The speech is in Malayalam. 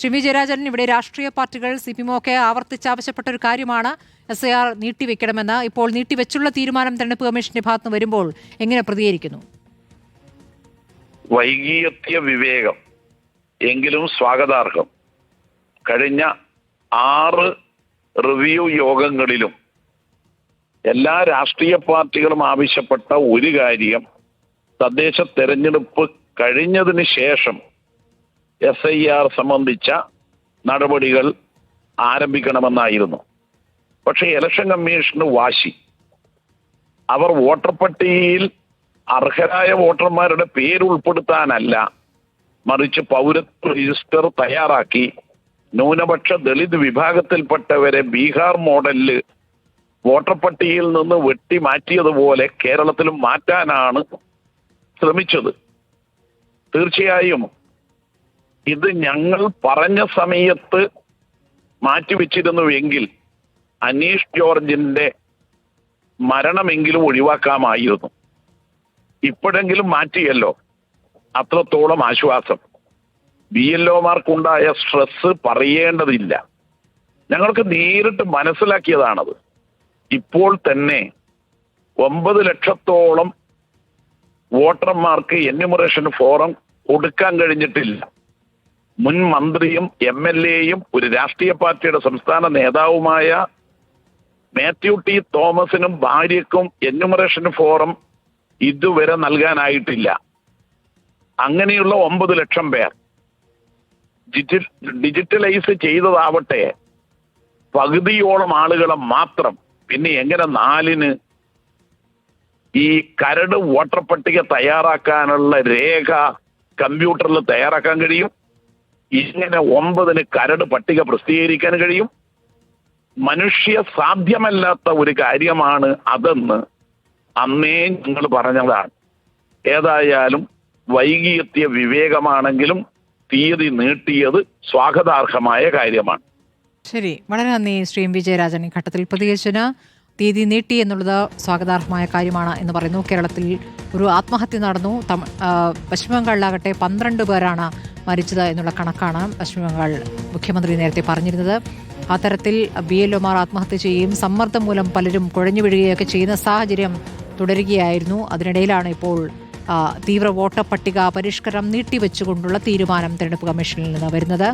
ശ്രീ ജയരാജൻ ഇവിടെ രാഷ്ട്രീയ പാർട്ടികൾ സി പി എമ്മൊക്കെ ആവർത്തിച്ചാവശ്യപ്പെട്ട ഒരു കാര്യമാണ് എസ് ഐ ആർ നീട്ടിവെക്കണമെന്ന്. ഇപ്പോൾ നീട്ടിവെച്ചുള്ള തീരുമാനം തെരഞ്ഞെടുപ്പ് കമ്മീഷന്റെ ഭാഗത്ത് നിന്ന് വരുമ്പോൾ എങ്ങനെ പ്രതികരിക്കുന്നു? വൈകിയെത്തിയ വിവേകം എങ്കിലും സ്വാഗതാർഹം. കഴിഞ്ഞ ആറ് റിവ്യൂ യോഗങ്ങളിലും എല്ലാ രാഷ്ട്രീയ പാർട്ടികളും ആവശ്യപ്പെട്ട ഒരു കാര്യം തദ്ദേശ തെരഞ്ഞെടുപ്പ് കഴിഞ്ഞതിന് ശേഷം എസ് ഐ ആർ സംബന്ധിച്ച നടപടികൾ ആരംഭിക്കണമെന്നായിരുന്നു. പക്ഷെ ഇലക്ഷൻ കമ്മീഷന് വാശി. അവർ വോട്ടർ പട്ടികയിൽ അർഹരായ വോട്ടർമാരുടെ പേര് ഉൾപ്പെടുത്താനല്ല മറിച്ച് പൗരത്വ രജിസ്റ്റർ തയ്യാറാക്കി ന്യൂനപക്ഷ ദളിത് വിഭാഗത്തിൽപ്പെട്ടവരെ ബീഹാർ മോഡലിൽ വോട്ടർ പട്ടികയിൽ നിന്ന് വെട്ടി മാറ്റിയതുപോലെ കേരളത്തിലും മാറ്റാനാണ് ശ്രമിച്ചത്. തീർച്ചയായും ഇത് ഞങ്ങൾ പറഞ്ഞ സമയത്ത് മാറ്റിവെച്ചിരുന്നുവെങ്കിൽ അനീഷ് ജോർജിന്റെ മരണമെങ്കിലും ഒഴിവാക്കാമായിരുന്നു. ഇപ്പോഴെങ്കിലും മാറ്റിയല്ലോ. അത്രത്തോളം ആശ്വാസം. ബി എൽ ഒമാർക്കുണ്ടായ സ്ട്രെസ് പറയേണ്ടതില്ല. ഞങ്ങൾക്ക് നേരിട്ട് മനസ്സിലാക്കിയതാണത്. ഇപ്പോൾ തന്നെ ഒമ്പത് ലക്ഷത്തോളം വോട്ടർമാർക്ക് എന്യൂമറേഷൻ ഫോറം കൊടുക്കാൻ കഴിഞ്ഞിട്ടില്ല. മുൻ മന്ത്രിയും എം എൽ എയും ഒരു രാഷ്ട്രീയ പാർട്ടിയുടെ സംസ്ഥാന നേതാവുമായ മാത്യു ടി തോമസിനും ഭാര്യക്കും എന്യൂമറേഷൻ ഫോറം ഇതുവരെ നൽകാനായിട്ടില്ല. അങ്ങനെയുള്ള ഒമ്പത് ലക്ഷം പേർ ഡിജിറ്റലൈസ് ചെയ്തതാവട്ടെ പകുതിയോളം ആളുകളെ മാത്രം. പിന്നെ എങ്ങനെ നാലിന് ഈ കരട് വോട്ടർ പട്ടിക തയ്യാറാക്കാനുള്ള രേഖ കമ്പ്യൂട്ടറിൽ തയ്യാറാക്കാൻ കഴിയും? ഇങ്ങനെ ഒമ്പതിന് കരട് പട്ടിക പ്രസിദ്ധീകരിക്കാൻ കഴിയും. മനുഷ്യ സാധ്യമല്ലാത്ത ഒരു കാര്യമാണ് അതെന്ന് അന്നേ ഞങ്ങൾ പറഞ്ഞതാണ്. ഏതായാലും വൈകിയെത്തിയ വിവേകമാണെങ്കിലും തീയതി നീട്ടിയത് സ്വാഗതാർഹമായ കാര്യമാണ്. ശരി. വളരെ നന്ദി ശ്രീ വിജയരാജൻ ഘട്ടത്തിൽ പ്രതികരിച്ചതിന്. തീയതി നീട്ടി എന്നുള്ളത് സ്വാഗതാർഹമായ കാര്യമാണ് എന്ന് പറയുന്നു. കേരളത്തിൽ ഒരു ആത്മഹത്യ നടന്നു. പശ്ചിമ ബംഗാളിലാകട്ടെ പന്ത്രണ്ട് പേരാണ് മരിച്ചത് എന്നുള്ള കണക്കാണ് പശ്ചിമ ബംഗാൾ മുഖ്യമന്ത്രി നേരത്തെ പറഞ്ഞിരുന്നത്. ആ തരത്തിൽ ബി എൽ ഒമാർ ആത്മഹത്യ ചെയ്യുകയും സമ്മർദ്ദം മൂലം പലരും കുഴഞ്ഞു വീഴുകയൊക്കെ ചെയ്യുന്ന സാഹചര്യം തുടരുകയായിരുന്നു. അതിനിടയിലാണ് ഇപ്പോൾ തീവ്ര വോട്ടർ പട്ടിക പരിഷ്കരണം നീട്ടിവെച്ചുകൊണ്ടുള്ള തീരുമാനം തെരഞ്ഞെടുപ്പ് കമ്മീഷനിൽ നിന്ന് വരുന്നത്.